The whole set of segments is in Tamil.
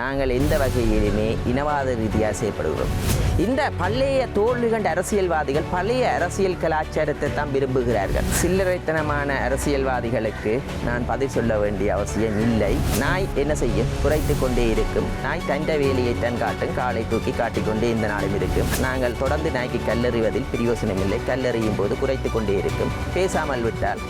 நாங்கள் எந்த வகையிலுமே இனவாத ரீதியாக செயல்படுகிறோம் இந்த பழைய தோல்வி கண்ட அரசியல்வாதிகள் பழைய அரசியல் கலாச்சாரத்தை தான் விரும்புகிறார்கள். சில்லறைத்தனமான அரசியல்வாதிகளுக்கு நான் பதில் சொல்ல வேண்டிய அவசியம் இல்லை. நாய் என்ன செய்யும்? குறைத்து கொண்டே இருக்கும். நாய் தண்ட வேலையை தன் காட்டும். காலை தூக்கி காட்டிக்கொண்டே இந்த நாளும் இருக்கும். நாங்கள் தொடர்ந்து நாய்க்கு கல்லறிவதில் பிரயோசனம் இல்லை கல்லறியும் போது குறைத்து கொண்டே இருக்கும். பேசாமல் விட்டால்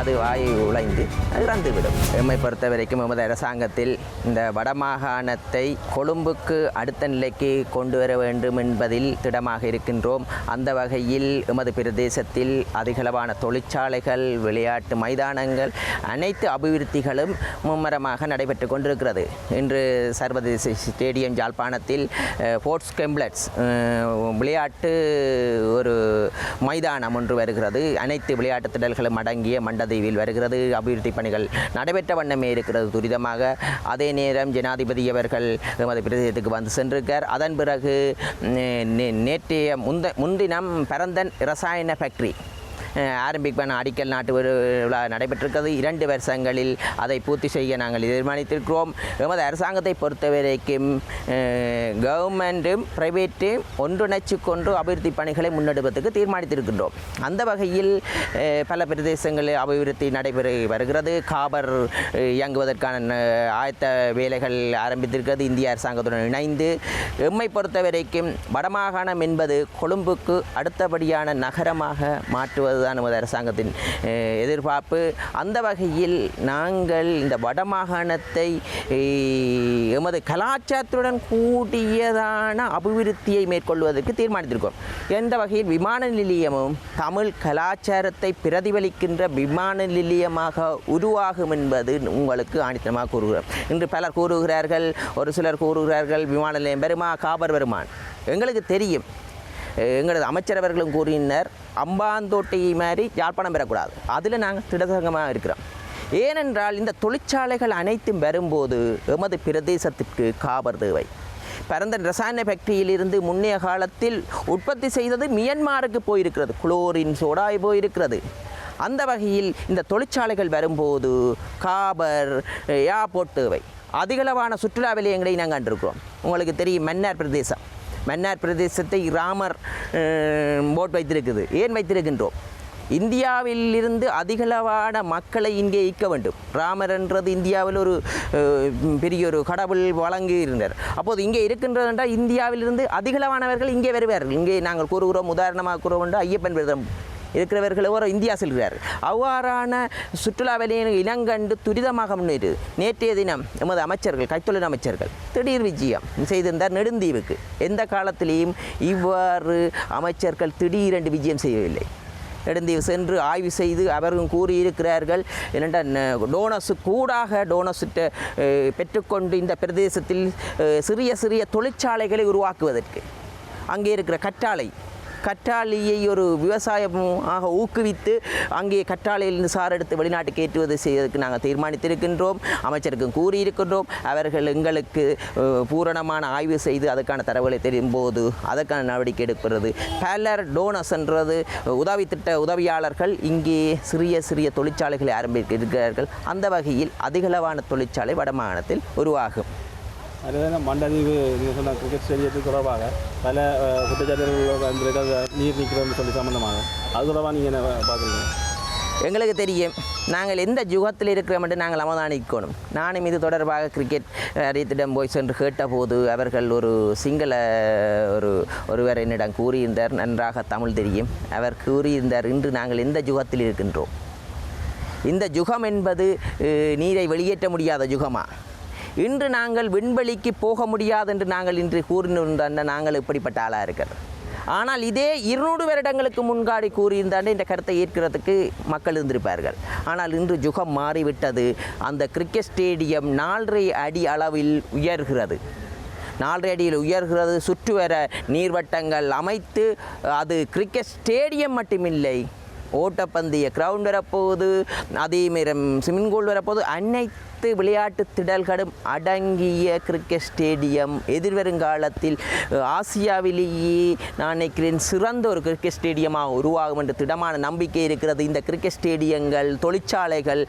அது வாயை உழைந்து இறந்துவிடும். எம்மை பொறுத்த வரைக்கும் எமது அரசாங்கத்தில் இந்த வடமாகாணத்தை கொழும்புக்கு அடுத்த நிலைக்கு கொண்டு வர வேண்டும் என்பதில் திடமாக இருக்கின்றோம். அந்த வகையில் எமது பிரதேசத்தில் அதிகளவான தொழிற்சாலைகள் விளையாட்டு மைதானங்கள் அனைத்து அபிவிருத்திகளும் மும்மரமாக நடைபெற்று கொண்டிருக்கிறது. இன்று சர்வதேச ஸ்டேடியம் ஜாழ்ப்பாணத்தில் ஸ்போர்ட்ஸ் கெம்ப்ளெட்ஸ் விளையாட்டு ஒரு மைதானம் ஒன்று வருகிறது. அனைத்து விளையாட்டு திடல்களும் அடங்கிய மண்டதீவில் வருகிறது. அபிவிருத்தி பணிகள் நடைபெற்ற வண்ணமே இருக்கிறது. துரிதமாக அதே நேரம் ஜனாதிபதி அவர்கள் எமது பிரதேசத்துக்கு வந்து சென்றிருக்கார். அதன் பிறகு நேற்றைய முந்த முன்தினம் பரந்தன் ரசாயன ஃபேக்டரி ஆரம்பிப்பான அடிக்கல் நாட்டு விழா நடைபெற்றிருக்கிறது. இரண்டு வருஷங்களில் அதை பூர்த்தி செய்ய நாங்கள் தீர்மானித்திருக்கிறோம். எமது அரசாங்கத்தை பொறுத்தவரைக்கும் கவர்மெண்ட்டும் பிரைவேட்டும் ஒன்றிணைச்சு கொண்டு அபிவிருத்தி பணிகளை முன்னெடுப்பதற்கு தீர்மானித்திருக்கின்றோம். அந்த வகையில் பல பிரதேசங்களில் அபிவிருத்தி நடைபெற வருகிறது. காபர் இயங்குவதற்கான ஆயத்த வேலைகள் ஆரம்பித்திருக்கிறது. இந்திய அரசாங்கத்துடன் இணைந்து எம்மை பொறுத்தவரைக்கும் வடமாகாணம் என்பது கொழும்புக்கு அடுத்தபடியான நகரமாக மாற்றுவது என்பதுதான் நமது அரசாங்கத்தின் எதிர்பார்ப்பு. அந்த வகையில் நாங்கள் இந்த வடமாகாணத்தை எமது கலாச்சாரத்துடன் கூடியதான அபிவிருத்தியை மேற்கொள்வதற்கு தீர்மானித்திருக்கோம். எந்த வகையில் விமான நிலையமும் தமிழ் கலாச்சாரத்தை பிரதிபலிக்கின்ற விமான நிலையமாக உருவாகும் என்பது உங்களுக்கு ஆணித்தனமாக கூறுகிறோம். இன்று பலர் கூறுகிறார்கள் ஒரு சிலர் கூறுகிறார்கள் விமான நிலையம் பெருமா காபர் பெருமான் எங்களுக்கு தெரியும். எங்களது அமைச்சரவர்களும் கூறினர் அம்பாந்தோட்டை மாதிரி யாழ்ப்பாணம் பெறக்கூடாது. அதில் நாங்கள் திடசங்கமாக இருக்கிறோம். ஏனென்றால் இந்த தொழிற்சாலைகள் அனைத்தும் வரும்போது எமது பிரதேசத்திற்கு காபர் தேவை. பரந்த ரசாயன ஃபேக்டரியிலிருந்து முன்னைய காலத்தில் உற்பத்தி செய்தது மியன்மாருக்கு போயிருக்கிறது. குளோரின் சோடாய் போயிருக்கிறது. அந்த வகையில் இந்த தொழிற்சாலைகள் வரும்போது காபர் ஏர்போர்ட் தேவை. அதிகளவான சுற்றுலா விலையங்களை நாங்கள் கண்டிருக்கிறோம். உங்களுக்கு தெரியும் மன்னார் பிரதேசம். மன்னார் பிரதேசத்தை ராமர் போட் வைத்திருக்குது. ஏன் வைத்திருக்கின்றோம்? இந்தியாவிலிருந்து அதிகளவான மக்களை இங்கே ஈர்க்க வேண்டும். ராமர் என்றது இந்தியாவில் ஒரு பெரிய ஒரு கடவுள் வழங்கி இருந்தார் அப்போது இங்கே இருக்கின்றது என்றால் இந்தியாவிலிருந்து அதிகளவானவர்கள் இங்கே வருவார்கள். இங்கே நாங்கள் கூறுகிறோம் உதாரணமாக கூறுவோம் என்று ஐயப்பன் விரதம். இருக்கிறவர்கள் ஒரு இந்தியா செல்கிறார். அவ்வாறான சுற்றுலா வலையை இனங்கண்டு துரிதமாக முன்னேறு. நேற்றைய தினம் எமது அமைச்சர்கள் கைத்தொழில் அமைச்சர்கள் திடீர் விஜயம் செய்திருந்தார் நெடுந்தீவுக்கு. எந்த காலத்திலேயும் இவ்வாறு அமைச்சர்கள் திடீரென்று விஜயம் செய்யவில்லை. நெடுந்தீவு சென்று ஆய்வு செய்து அவர்களும் கூறியிருக்கிறார்கள் என்னென்றால் டோனஸு கூடாக டோனஸிட்ட பெற்றுக்கொண்டு இந்த பிரதேசத்தில் சிறிய சிறிய தொழிற்சாலைகளை உருவாக்குவதற்கு. அங்கே இருக்கிற கற்றாழை கற்றாழையை ஒரு விவசாயமாக ஊக்குவித்து அங்கே கற்றாழையிலிருந்து சார் எடுத்து வெளிநாட்டுக்கு ஏற்றுவது செய்வதற்கு நாங்கள் தீர்மானித்திருக்கின்றோம். அமைச்சருக்கும் கூறியிருக்கின்றோம். அவர்கள் எங்களுக்கு பூரணமான ஆய்வு செய்து அதற்கான தரவுகளை தெரியும் போது அதற்கான நடவடிக்கை எடுக்கிறது. பலர் டோனஸ் என்றது உதவி திட்ட உதவியாளர்கள் இங்கே சிறிய சிறிய தொழிற்சாலைகளை ஆரம்பிக்க இருக்கிறார்கள் அந்த வகையில் அதிகளவான தொழிற்சாலை வடமாகாணத்தில் உருவாகும். அதுதான் மண்டதீவு நீங்கள் சொன்ன கிரிக்கெட் ஸ்டேடியத்துக்கு தொடர்பாக பல குற்றச்சாட்டுகள் வந்திருக்க நீர் நிற்கிறோம்னு சொல்லி சம்மந்தமாக அது தொடர்பாக நீங்கள் என்ன பார்க்குறீங்க? எங்களுக்கு தெரியும். நாங்கள் எந்த யுகத்தில் இருக்கிறோம் என்று நாங்கள் அவதானிக்கணும். நானும் இது தொடர்பாக கிரிக்கெட் அறியத்திடம் போய் சென்று கேட்டபோது அவர்கள் ஒரு சிங்கள ஒரு ஒருவர் என்னிடம் கூறியிருந்தார். நன்றாக தமிழ் தெரியும். அவர் கூறியிருந்தார் இன்று நாங்கள் எந்த யுகத்தில் இருக்கின்றோம்? இந்த யுகம் என்பது நீரை வெளியேற்ற முடியாத ஜுகமாக இன்று நாங்கள் விண்வெளிக்கு போக முடியாது என்று நாங்கள் இன்று கூறினிருந்தாண்ட நாங்கள் இப்படிப்பட்ட ஆளாக இருக்கிறது ஆனால் இதே இருநூறு வருடங்களுக்கு முன்காடி கூறியிருந்தாண்டு இந்த கருத்தை ஏற்கிறதுக்கு மக்கள் இருந்திருப்பார்கள். ஆனால் இன்று ஜுகம் மாறிவிட்டது. அந்த கிரிக்கெட் ஸ்டேடியம் நாலரை அடி அளவில் உயர்கிறது. நாலரை அடியில் உயர்கிறது. சுற்றுவர நீர்வட்டங்கள் அமைத்து அது கிரிக்கெட் ஸ்டேடியம் மட்டுமில்லை. ஓட்டப்பந்தய கிரவுண்ட் வரப்போகுது. அதே மேரம் ஸ்விம்மிங் பூல் வரப்போகுது. அனைத்து அனைத்து விளையாட்டு திடல்களும் அடங்கிய கிரிக்கெட் ஸ்டேடியம் எதிர்வருங்காலத்தில் ஆசியாவிலேயே நான் நினைக்கிறேன் சிறந்த ஒரு கிரிக்கெட் ஸ்டேடியமாக உருவாகும் என்ற திடமான நம்பிக்கை இருக்கிறது. இந்த கிரிக்கெட் ஸ்டேடியங்கள் தொழிற்சாலைகள்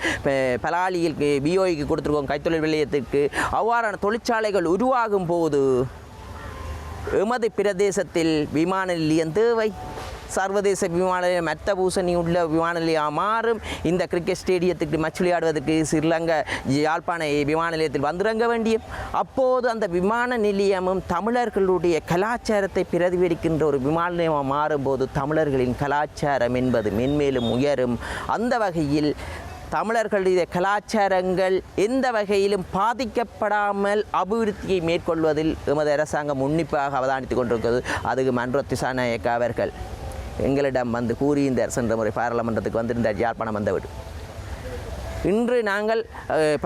பலாலியில் பிஓய்க்கு கொடுத்துருக்கோம் கைத்தொழில் நிலையத்திற்கு அவ்வாறான தொழிற்சாலைகள் உருவாகும் போது எமது பிரதேசத்தில் விமான நிலையம் தேவை. சர்வதேச விமான நிலையம் மெத்த பூசணி உள்ள விமான நிலையம் மாறும். இந்த கிரிக்கெட் ஸ்டேடியத்துக்கு மச்சு விளையாடுவதற்கு ஸ்ரீலங்கா யாழ்ப்பாண விமான நிலையத்தில் வந்திறங்க வேண்டியும். அப்போது அந்த விமான நிலையமும் தமிழர்களுடைய கலாச்சாரத்தை பிரதிபலிக்கின்ற ஒரு விமான நிலையமாக மாறும்போது தமிழர்களின் கலாச்சாரம் என்பது மென்மேலும் உயரும். அந்த வகையில் தமிழர்களுடைய கலாச்சாரங்கள் எந்த வகையிலும் பாதிக்கப்படாமல் அபிவிருத்தியை மேற்கொள்வதில் எமது அரசாங்கம் உன்னிப்பாக அவதானித்துக் கொண்டிருக்கிறது. அதுக்கு மன்றோ திசாநாயக்க அவர்கள். எங்களிடம் வந்து கூறியிருந்தார் சென்ற முறை பாராளுமன்றத்துக்கு வந்திருந்தார் யாழ்ப்பாணம் வந்தவர். இன்று நாங்கள்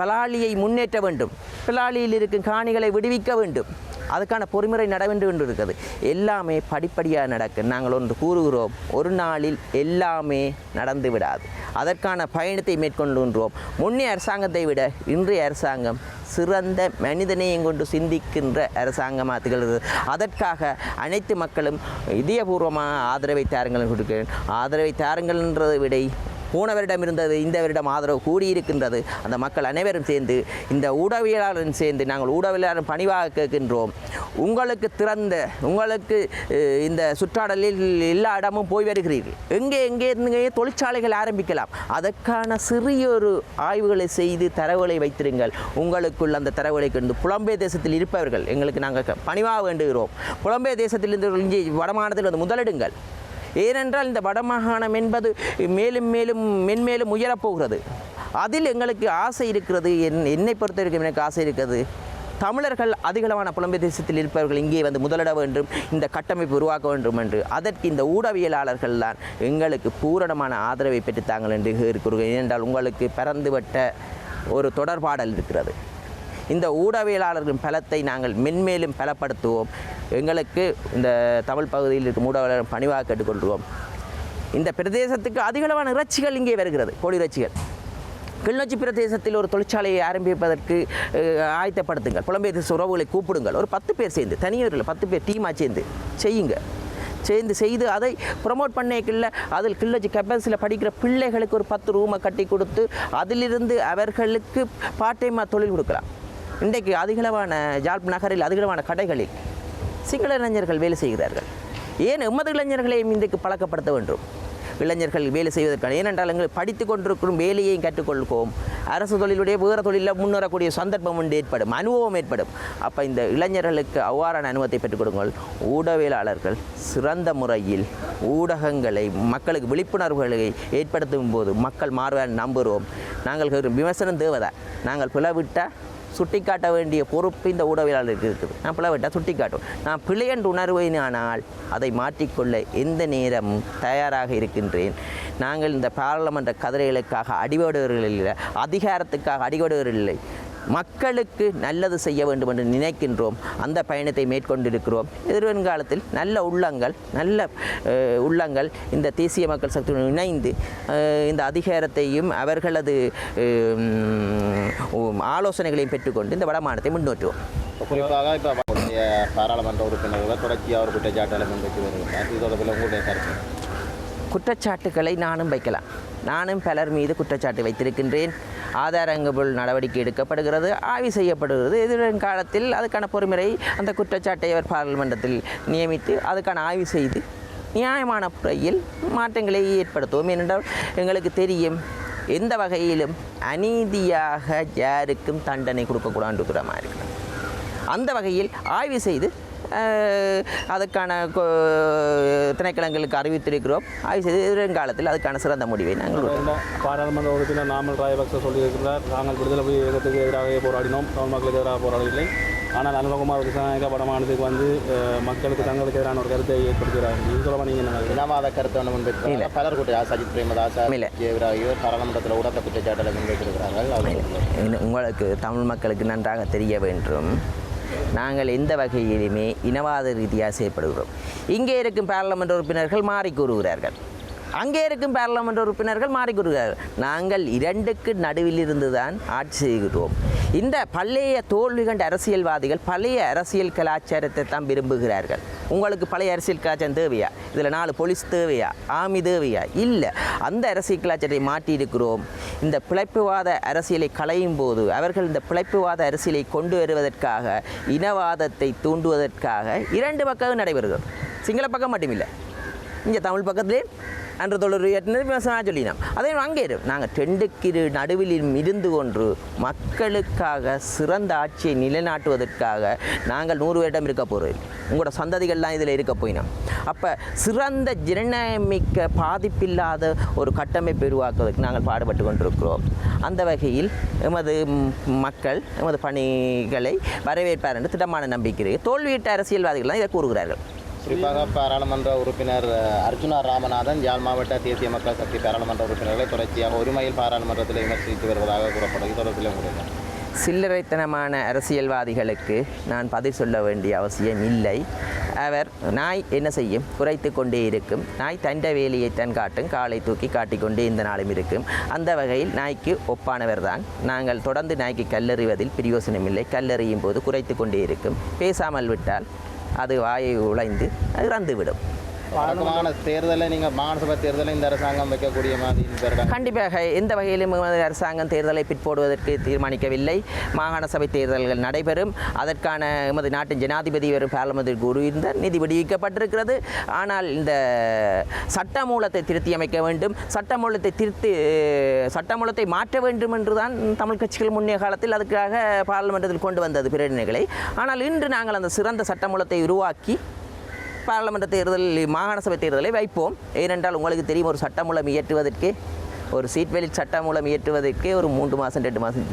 பலாளியை பலாலியை முன்னேற்ற வேண்டும். பலாலியில் இருக்கும் காணிகளை விடுவிக்க வேண்டும். அதுக்கான பொறுமுறை நடவென்று என்று இருக்குது. எல்லாமே படிப்படியாக நடக்கும் நாங்கள் ஒன்று கூறுகிறோம் ஒரு நாளில் எல்லாமே நடந்து விடாது. அதற்கான பயணத்தை மேற்கொண்டுன்றோம் முன்னைய அரசாங்கத்தை விட இன்றைய அரசாங்கம் சிறந்த மனிதனையும் கொண்டு சிந்திக்கின்ற அரசாங்கமாக திகழ்கிறது. அதற்காக அனைத்து மக்களும் இதயபூர்வமாக ஆதரவை தாருங்கள் கொடுக்கிறேன். ஆதரவை தாருங்கள்ன்றதை விட போனவரிடம் இருந்தது இந்த வருடம் ஆதரவு கூடியிருக்கின்றது. அந்த மக்கள் அனைவரும் சேர்ந்து இந்த ஊடகவியலாளரும் சேர்ந்து நாங்கள் ஊடகவியலாளர் பணிவாக கேட்கின்றோம். உங்களுக்கு திறந்த உங்களுக்கு இந்த சுற்றாடலில் எல்லா இடமும் போய் வருகிறீர்கள். எங்கே எங்கே இருந்து தொழிற்சாலைகள் ஆரம்பிக்கலாம். அதற்கான சிறிய ஒரு ஆய்வுகளை செய்து தரவுகளை வைத்திருங்கள். உங்களுக்குள் அந்த தரவுகளை கொண்டு புலம்பெயர் தேசத்தில் இருப்பவர்கள் எங்களுக்கு நாங்கள் பணிவாக வேண்டுகிறோம். புலம்பெயர் தேசத்தில் இருந்து இங்கே வடமாநிலத்தில் வந்து முதலிடுங்கள். ஏனென்றால் இந்த வடமாகாணம் என்பது மேலும் மேலும் மென்மேலும் உயரப்போகிறது. அதில் எங்களுக்கு ஆசை இருக்கிறது என் என்னை பொறுத்த வரைக்கும் எனக்கு ஆசை இருக்கிறது. தமிழர்கள் அதிகளவான புலம்பெயர் தேசத்தில் இருப்பவர்கள் இங்கே வந்து முதலிட வேண்டும் இந்த கட்டமைப்பு உருவாக்க வேண்டும் என்று. அதற்கு இந்த ஊடகவியலாளர்கள் தான் எங்களுக்கு பூரணமான ஆதரவை பெற்றுத்தாங்கள் என்று கூறுகிறேன். ஏனென்றால் உங்களுக்கு பறந்துவிட்ட ஒரு தொடர்பாடல் இருக்கிறது. இந்த ஊடகவியலாளர்களின் பலத்தை நாங்கள் மென்மேலும் பலப்படுத்துவோம். எங்களுக்கு இந்த தமிழ் பகுதியில் இருக்கும் ஊடகவியலாளர் பணிவாக கேட்டுக்கொள்கிறோம். இந்த பிரதேசத்துக்கு அதிகளவான இறைச்சிகள் இங்கே வருகிறது கோழி இறைச்சிகள். கிளிநொச்சி பிரதேசத்தில் ஒரு தொழிற்சாலையை ஆரம்பிப்பதற்கு ஆயத்தப்படுத்துங்கள். புலம்பெயர் உறவுகளை கூப்பிடுங்கள். ஒரு பத்து பேர் சேர்ந்து தனியவர்கள் பத்து பேர் டீமாக சேர்ந்து செய்யுங்க. சேர்ந்து செய்து அதை ப்ரொமோட் பண்ணேக்கில்ல அதில் கிள்ளச்சி கெப்பல்ஸில் படிக்கிற பிள்ளைகளுக்கு ஒரு பத்து ரூமை கட்டி கொடுத்து அதிலிருந்து அவர்களுக்கு பார்ட் டைமாக தொழில் கொடுக்கலாம். இன்றைக்கு அதிகளவான ஜாழ்ப் நகரில் அதிகளவான கடைகளில் சிங்கள இளைஞர்கள் வேலை செய்கிறார்கள். ஏன் எமது இளைஞர்களையும் இன்றைக்கு பழக்கப்படுத்த வேண்டும்? இளைஞர்கள் வேலை செய்வதற்கான ஏனென்றால் எங்கள் படித்து கொண்டிருக்கும் வேலையையும் கற்றுக்கொள்வோம். அரசு தொழிலுடைய வேறு தொழிலில் முன்னேறக்கூடிய சந்தர்ப்பம் ஒன்று ஏற்படும் அனுபவம் ஏற்படும். அப்போ இந்த இளைஞர்களுக்கு அவ்வாறான அனுபவத்தை பெற்றுக் கொடுங்கள். ஊடகவியலாளர்கள் சிறந்த முறையில் ஊடகங்களை மக்களுக்கு விழிப்புணர்வுகளை ஏற்படுத்தும் போது மக்கள் மாறுவார் நம்புகிறோம். நாங்கள் ஒரு விமர்சனம் தேவதா? நாங்கள் பிளவிட்டால் சுட்டிக்காட்ட வேண்டிய பொறுப்பு இந்த ஊடகவியலாளருக்கு இருக்குது. நான் பிளவிட்டால் சுட்டிக்காட்டும். நான் பிழை என்று அதை மாற்றிக்கொள்ள எந்த நேரமும் தயாராக இருக்கின்றேன். நாங்கள் இந்த பாராளுமன்ற கதிரைகளுக்காக அடிபடுவர்கள் இல்லை அதிகாரத்துக்காக அடிபடுவர்கள் இல்லை மக்களுக்கு நல்லது செய்ய வேண்டும் என்று நினைக்கின்றோம். அந்த பயணத்தை மேற்கொண்டிருக்கிறோம். எதிர்வருங்காலத்தில் நல்ல உள்ளங்கள் நல்ல உள்ளங்கள் இந்த தேசிய மக்கள் சக்தியுடன் இணைந்து இந்த அதிகாரத்தையும் அவர்களது ஆலோசனைகளையும் பெற்றுக்கொண்டு இந்த வடமானத்தை முன்னோற்றுவோம். குறிப்பாக இப்போ பாராளுமன்ற உறுப்பினர்கள் தொடர்ச்சியாக ஒரு குற்றச்சாட்டுகளை முன்வைத்து வருகிறார் இது தொடர்பில் உங்களுடைய கருத்து? குற்றச்சாட்டுகளை நானும் வைக்கலாம். நானும் பலர் மீது குற்றச்சாட்டு வைத்திருக்கின்றேன். ஆதாரங்கள் நடவடிக்கை எடுக்கப்படுகிறது ஆய்வு செய்யப்படுகிறது. எதிர்வரும் காலத்தில் அதுக்கான பொறுமுறை அந்த குற்றச்சாட்டை அவர் பாராளுமன்றத்தில் நியமித்து அதுக்கான ஆய்வு செய்து நியாயமான முறையில் மாற்றங்களை ஏற்படுத்துவோம். ஏனென்றால் எங்களுக்கு தெரியும் எந்த வகையிலும் அநீதியாக யாருக்கும் தண்டனை கொடுக்கக்கூடாதுன்ற மாதிரி அந்த வகையில் ஆய்வு செய்து அதற்கான கொ- திணைக்களங்களுக்கு அறிவித்திருக்கிறோம். ஆய்வு செய்து எதிர்காலத்தில் அதுக்கான சிறந்த முடிவை நாங்கள் பாராளுமன்ற உறுப்பினர் நாமல் ராயபக்ச சொல்லியிருக்கிறார். நாங்கள் விடுதலை புலி இயக்கத்துக்கு எதிராக போராடினோம். தமிழ் மக்களுக்கு எதிராக போராடவில்லை. ஆனால் அனுபவகுமார் விசாநாயக வடமாநிலத்துக்கு வந்து மக்களுக்கு தங்களுக்கு எதிரான ஒரு கருத்தை ஏற்படுத்துகிறார் இது சொல்ல நீங்கள்? இனவாத கருத்தை ஒன்று முன்வைக்கிறாங்க பலர் குற்ற சஜித் பிரேமதாசா. ஆகியோர் பாராளுமன்றத்தில் உடத்த குற்றச்சாட்டுகளை முன்வைத்திருக்கிறார்கள். உங்களுக்கு தமிழ் மக்களுக்கு நன்றாக தெரிய வேண்டும். நாங்கள் எந்த வகையிலுமே இனவாத ரீதியாக செயற்படுகிறோம். இங்கே இருக்கும் பாராளுமன்ற உறுப்பினர்கள் மாறி கூறுகிறார்கள். அங்கே இருக்கும் பாராளுமன்ற உறுப்பினர்கள் மாறி கூறுகிறார்கள். நாங்கள் இரண்டுக்கு நடுவில் இருந்து தான் ஆட்சி செய்கிறோம். இந்த பழைய தோல்வி கண்ட அரசியல்வாதிகள் பழைய அரசியல் கலாச்சாரத்தை தான் விரும்புகிறார்கள். உங்களுக்கு பழைய அரசியல் கலாச்சாரம் தேவையா? இதில் நாலு போலீஸ் தேவையா? ஆமி தேவையா? இல்லை. அந்த அரசியல் கலாச்சாரத்தை மாற்றி இருக்கிறோம். இந்த பிழைப்புவாத அரசியலை களையும் போது அவர்கள் இந்த பிழைப்புவாத அரசியலை கொண்டு வருவதற்காக இனவாதத்தை தூண்டுவதற்காக இரண்டு பக்கமும் நடைபெறுகிறது. சிங்கள பக்கம் மட்டுமில்லை. இங்கே தமிழ் பக்கத்துலேயே அன்று ஒரு விமர்சனம் சொல்லினோம். அதே அங்கே நாங்கள் டெண்டுக்கிரு இரு நடுவில் இருந்து கொன்று மக்களுக்காக சிறந்த ஆட்சியை நிலைநாட்டுவதற்காக நாங்கள் நூறு வருடம் இருக்க போகிறோம் உங்களோட சந்ததிகள்லாம் இதில் இருக்க போயினோம். அப்போ சிறந்த ஜனநாயகமிக்க பாதிப்பில்லாத ஒரு கட்டமைப்பை உருவாக்குவதற்கு நாங்கள் பாடுபட்டு கொண்டிருக்கிறோம். அந்த வகையில் எமது மக்கள் எமது பணிகளை வரவேற்பார் என்று திட்டமான நம்பிக்கை தோல்வியிட்ட அரசியல்வாதிகள் தான் இதை கூறுகிறார்கள். குறிப்பாக பாராளுமன்ற உறுப்பினர் அர்ஜுனா ராமநாதன் யாழ் மாவட்ட தேசிய மக்கள் சக்தி பாராளுமன்ற உறுப்பினர்களை தொடர்ச்சியாக ஒருமையில் பாராளுமன்றத்தில் விமர்சித்து வருவதாக கூறப்படும். தொடர்பில் உங்களுக்கு சில்லறைத்தனமான அரசியல்வாதிகளுக்கு நான் பதில் சொல்ல வேண்டிய அவசியம் இல்லை. அவர் நாய் என்ன செய்யும்? குறைத்து கொண்டே இருக்கும். நாய் தண்ட வேலியை தன் காட்டும். காலை தூக்கி காட்டிக்கொண்டே இந்த நாளும் இருக்கும். அந்த வகையில் நாய்க்கு ஒப்பானவர் தான். நாங்கள் தொடர்ந்து நாய்க்கு கல்லெறிவதில் பிரயோசனமில்லை. கல்லறியும் போது குறைத்து கொண்டே இருக்கும். பேசாமல் விட்டால் அது வாயை உழைந்து அது இறந்துவிடும். வழக்கமான தேர்தலை நீங்கள் மாநசபை தேர்தலை இந்த அரசாங்கம் வைக்கக்கூடிய மாதிரி கண்டிப்பாக எந்த வகையிலும் அரசாங்கம் தேர்தலை பிற்போடுவதற்கு தீர்மானிக்கவில்லை. மாகாண சபை தேர்தல்கள் நடைபெறும். அதற்கான எமது நாட்டின் ஜனாதிபதி வரும் பார்லமெந்திற்கு கூறியிருந்த நிதி விடுவிக்கப்பட்டிருக்கிறது. ஆனால் இந்த சட்டமூலத்தை திருத்தி அமைக்க வேண்டும். சட்டமூலத்தை திருத்தி சட்டமூலத்தை மாற்ற வேண்டும் என்று தான் தமிழ் கட்சிகள் முன்னைய காலத்தில் அதுக்காக பாராளுமன்றத்தில் கொண்டு வந்தது பிரேரணைகளை. ஆனால் இன்று நாங்கள் அந்த சிறந்த சட்டமூலத்தை உருவாக்கி பாராளுமன்ற தேர்தலில் மாகாண சபை தேர்தலை வைப்போம். ஏனென்றால் உங்களுக்கு தெரியும் ஒரு சட்டமூலம் இயற்றுவதற்கே ஒரு சீட் வெளி சட்டமூலம் இயற்றுவதற்கே ஒரு மூன்று மாதம் ரெண்டு மாதம்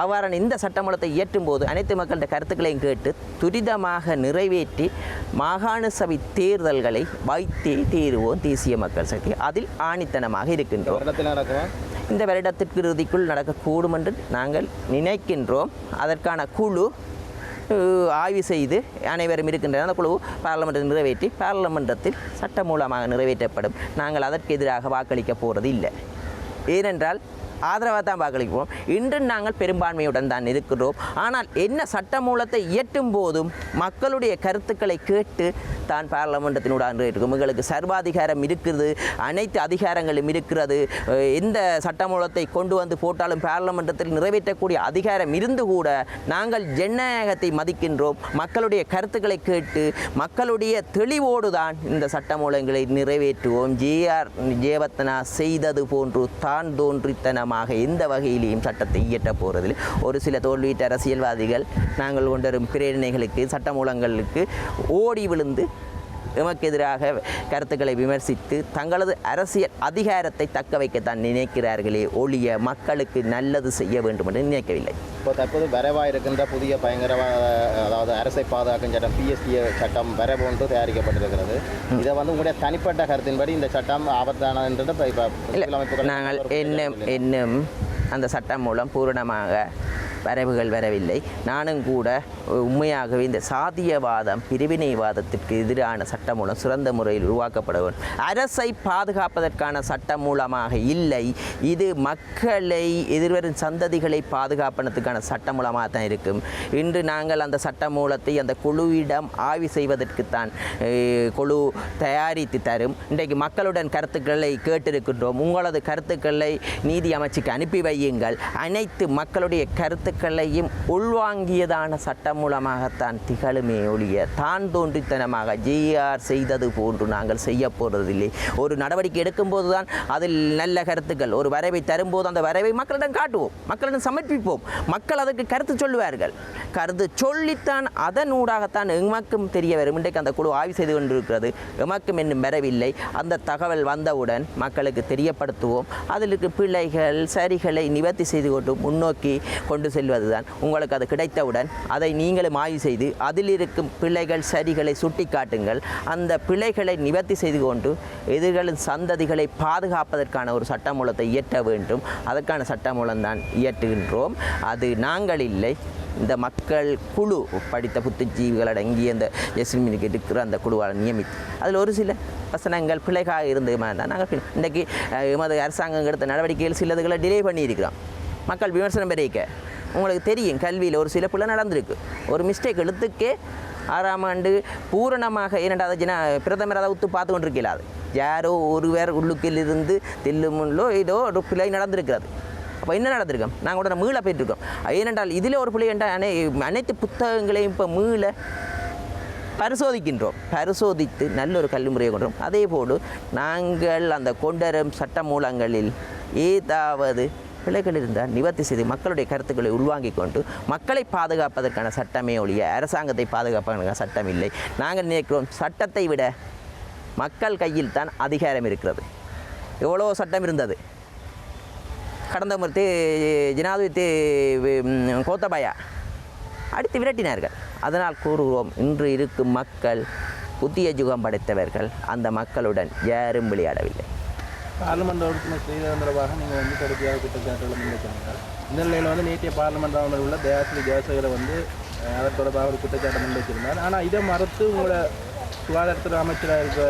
அவ்வாறான இந்த சட்டமூலத்தை இயற்றும் போது அனைத்து மக்களின் கருத்துக்களையும் கேட்டு துரிதமாக நிறைவேற்றி மாகாண சபை தேர்தல்களை வைத்தே தீருவோம் தேசிய மக்கள் சக்தி. அதில் ஆணித்தனமாக இருக்கின்றோம். இந்த வருடத்திற்கு இறுதிக்குள் நடக்கக்கூடும் என்று நாங்கள் நினைக்கின்றோம். அதற்கான குழு ஆய்வு செய்து அனைவரும் இருக்கின்றன அந்த குழு பாராளுமன்றத்தில் நிறைவேற்றி பாராளுமன்றத்தில் சட்டம் மூலமாக நிறைவேற்றப்படும். நாங்கள் அதற்கு எதிராக வாக்களிக்க போகிறது இல்லை ஏனென்றால் ஆதரவாக தான் வாக்களிப்போம். இன்று நாங்கள் பெரும்பான்மையுடன் தான் இருக்கிறோம். ஆனால் என்ன சட்டமூலத்தை இயற்றும் போதும் மக்களுடைய கருத்துக்களை கேட்டு தான் பாராளுமன்றத்தினூடாக இருக்கும். எங்களுக்கு சர்வாதிகாரம் இருக்கிறது அனைத்து அதிகாரங்களும் இருக்கிறது. எந்த சட்டமூலத்தை கொண்டு வந்து போட்டாலும் பாராளுமன்றத்தில் நிறைவேற்றக்கூடிய அதிகாரம் இருந்து கூட நாங்கள் ஜனநாயகத்தை மதிக்கின்றோம். மக்களுடைய கருத்துக்களை கேட்டு மக்களுடைய தெளிவோடு தான் இந்த சட்டமூலங்களை நிறைவேற்றுவோம். ஜேஆர் ஜெயவர்த்தனா செய்தது போன்று தான் தோன்றித்தனமாக எந்த வகையிலையும் சட்டத்தை இயற்ற போகிறதில் ஒரு சில தோல்வியிட்ட அரசியல்வாதிகள் நாங்கள் கொண்டரும் பிரேரணைகளுக்கு சட்டமூலங்களுக்கு ஓடி விழுந்து எமக்கு எதிராக கருத்துக்களை விமர்சித்து தங்களது அரசியல் அதிகாரத்தை தக்க வைக்கத்தான் நினைக்கிறார்களே ஒழிய மக்களுக்கு நல்லது செய்ய வேண்டும் என்று நினைக்கவில்லை. இப்போ தற்போது வரவாக இருக்கின்ற புதிய பயங்கரவாத அதாவது அரசை பாதுகாக்கும் சட்டம் பிஎஸ்டி சட்டம் வர போன்று தயாரிக்கப்பட்டிருக்கிறது. இதை வந்து உங்களுடைய தனிப்பட்ட கருத்தின்படி இந்த சட்டம் ஆபத்தானதுன்றது இப்போ நாங்கள் இன்னும் இன்னும் அந்த சட்டம் மூலம் பூரணமாக வரவுகள் வரவில்லை. நானும் கூட உண்மையாகவே இந்த சாதியவாதம் பிரிவினைவாதத்திற்கு எதிரான சட்டம் மூலம் சிறந்த முறையில் உருவாக்கப்பட வேண்டும் அரசை பாதுகாப்பதற்கான சட்டம் மூலமாக இல்லை. இது மக்களை எதிர்வரும் சந்ததிகளை பாதுகாப்பனத்துக்கான சட்டம் மூலமாக தான் இருக்கும். இன்று நாங்கள் அந்த சட்ட மூலத்தை அந்த குழுவிடம் ஆய்வு செய்வதற்குத்தான் குழு தயாரித்து தரும். இன்றைக்கு மக்களுடன் கருத்துக்களை கேட்டிருக்கின்றோம். உங்களது கருத்துக்களை நீதி அமைச்சுக்கு அனுப்பி வையுங்கள். அனைத்து மக்களுடைய கருத்து கருத்துக்களையும் உள்வாங்கியதான சட்டம் மூலமாகத்தான் திகழுமே ஒழிய தான் தோன்றித்தனமாக ஜிஆர் செய்தது போன்று நாங்கள் செய்ய போவதில்லை ஒரு நடவடிக்கை எடுக்கும்போது தான் அதில் நல்ல கருத்துக்கள் ஒரு வரைவை தரும்போது அந்த வரைவை மக்களிடம் காட்டுவோம் மக்களிடம் சமர்ப்பிப்போம். மக்கள் அதற்கு கருத்து சொல்லுவார்கள். கருத்து சொல்லித்தான் அதன் ஊடாகத்தான் எமக்கும் தெரிய வரும். இன்றைக்கு அந்த குழு ஆய்வு செய்து கொண்டிருக்கிறது. எமக்கும் இன்னும் வரவில்லை. அந்த தகவல் வந்தவுடன் மக்களுக்கு தெரியப்படுத்துவோம். அதில் இருக்க பிள்ளைகள் சரிகளை நிவர்த்தி செய்து கொண்டு முன்னோக்கி கொண்டு செல்வதுதான். உங்களுக்கு அது கிடைத்தவுடன் அதை நீங்களும் ஆய்வு செய்து அதில் இருக்கும் பிழைகள் சரிகளை சுட்டிக்காட்டுங்கள். அந்த பிழைகளை நிவர்த்தி செய்து கொண்டு எதிர்களின் சந்ததிகளை பாதுகாப்பதற்கான ஒரு சட்டமூலத்தை இயற்ற வேண்டும். அதற்கான சட்டமூலம் தான் இயற்றுகின்றோம். அது நாங்கள் இல்லை. இந்த மக்கள் குழு படித்த புத்திஜீவிகள் அடங்கிய அந்த எஸ்மினுக்கு இருக்கிற அந்த குழுவால் நியமித்து அதில் ஒரு சில வசனங்கள் பிழைகாக இருந்தது மாதிரி தான் நாங்கள் இன்றைக்கி எமது அரசாங்கம் எடுத்த நடவடிக்கைகள் சிலதுகளை டிலே பண்ணியிருக்கிறோம். மக்கள் விமர்சனம் பெருக்க உங்களுக்கு தெரியும் கல்வியில் ஒரு சில பிள்ளை நடந்திருக்கு. ஒரு மிஸ்டேக் எழுத்துக்கே ஆறாம் ஆண்டு பூரணமாக இரண்டாவது ஜன பிரதமர் அதை ஒத்து பார்த்து கொண்டிருக்கல யாரோ ஒருவர் உள்ளுக்கிலிருந்து தில்லுமுள்ளோ ஏதோ ஒரு பிள்ளை நடந்திருக்கிறது. அப்போ என்ன நடந்திருக்கோம்? நாங்கள் உடனே மீள போயிட்டுருக்கோம் ஏனென்றால் இதில் ஒரு பிள்ளை என்றால் அனை அனைத்து புத்தகங்களையும் இப்போ மீள பரிசோதிக்கின்றோம். பரிசோதித்து நல்ல ஒரு கல்வி முறையை கொண்டோம் அதே போல் நாங்கள் அந்த கொண்டரும் சட்ட மூலங்களில் ஏதாவது பிழைகள் இருந்தால் நிவர்த்தி செய்து மக்களுடைய கருத்துக்களை உள்வாங்கிக் கொண்டு மக்களை பாதுகாப்பதற்கான சட்டமே ஒழிய அரசாங்கத்தை பாதுகாப்பதற்கான சட்டம் இல்லை. நாங்கள் நினைக்கிறோம் சட்டத்தை விட மக்கள் கையில் தான் அதிகாரம் இருக்கிறது. எவ்வளோ சட்டம் இருந்தது. கடந்த முறை ஜனாதிபதி கோத்தபாயா அடித்து விரட்டினார்கள். அதனால் கூறுகிறோம் இன்று இருக்கும் மக்கள் புதிய யுகம் படைத்தவர்கள் அந்த மக்களுடன் யாரும் விளையாடவில்லை. பார்லிமெண்ட் உறுப்பினர் ஸ்ரீதரன் தொடர்பாக நீங்கள் வந்து தொடர்ச்சியாக குற்றச்சாட்டுகளை முன்வைச்சாங்க. இந்த நிலையில் வந்து நேற்றைய பார்லிமெண்ட் ஆளுநர் உள்ள தயாசிரி ஜெயசேகரை வந்து அவர் தொடர்பாக ஒரு குற்றச்சாட்டை முன்வைச்சிருந்தார். ஆனால் இதை மறுத்து உங்களோட சுகாதாரத்துறை அமைச்சராக இருக்க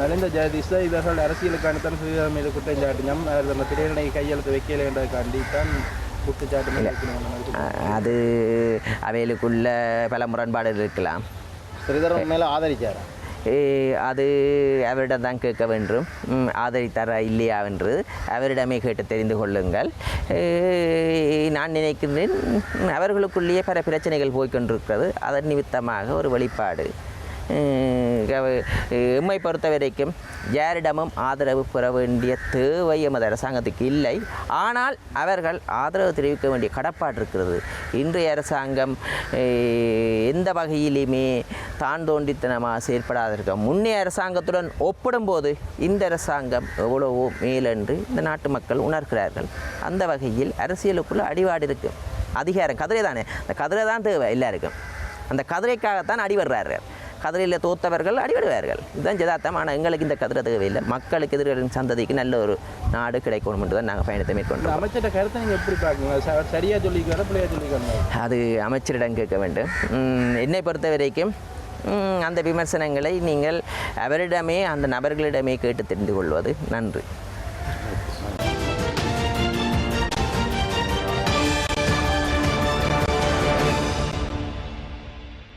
நலிந்த ஜெயதீஷை இவர்கள் அரசியலுக்கானத்தான் ஸ்ரீதரன் மீது குற்றம் சாட்டினோம் அவர் அந்த திரையணை கையெழுத்து வைக்கல என்றதுக்காண்டி தான் குற்றச்சாட்டு அது அவைகளுக்குள்ள பல முரண்பாடுகள் இருக்கலாம். ஸ்ரீதரன் மேலே ஆதரிச்சார்? அது அவரிடம் தான் கேட்க வேண்டும். அதை ஆதரித்தாரா இல்லையா என்று அவரிடமே கேட்டு தெரிந்து கொள்ளுங்கள். நான் நினைக்கின்றேன் அவர்களுக்குள்ளேயே பல பிரச்சனைகள் போய்கொண்டிருக்கிறது அதன் நிமித்தமாக ஒரு வெளிப்பாடு. எம்மை பொறுத்த வரைக்கும் யாரிடமும் ஆதரவு பெற வேண்டிய தேவை எமது அரசாங்கத்துக்கு இல்லை. ஆனால் அவர்கள் ஆதரவு தெரிவிக்க வேண்டிய கடப்பாடு இருக்கிறது. இன்றைய அரசாங்கம் எந்த வகையிலுமே தான் தோண்டித்தனமாக செயற்படாதிருக்க முன்னைய அரசாங்கத்துடன் ஒப்பிடும்போது இந்த அரசாங்கம் எவ்வளவோ மேலென்று இந்த நாட்டு மக்கள் உணர்கிறார்கள். அந்த வகையில் அரசியலுக்குள்ள அடிவாடு இருக்குது அதிகாரம் கதிரை தானே அந்த கதிரை தான் தேவை எல்லாருக்கும். அந்த கதிரைக்காகத்தான் அடிவடுறார்கள் கதிரையில் தோத்தவர்கள் அடிபடுவார்கள். இதுதான் ஜதார்த்தம் ஆனால் எங்களுக்கு இந்த கதிரை தேவையில்லை. மக்களுக்கு எதிர்களின் சந்ததிக்கு நல்ல ஒரு நாடு கிடைக்கணும் என்று தான் நாங்கள் பயணத்தை மேற்கொண்டோம். அமைச்சர்கிட்ட கருத்தை நீங்கள் எப்படி பார்க்குங்க ச- சரியா சொல்லிக்கிறாரா பிள்ளையா சொல்லிக்கிறாங்க அது அமைச்சரிடம் கேட்க வேண்டும். என்னை பொறுத்த வரைக்கும் அந்த விமர்சனங்களை நீங்கள் அவரிடமே அந்த நபர்களிடமே கேட்டு தெரிந்து கொள்வது நன்று.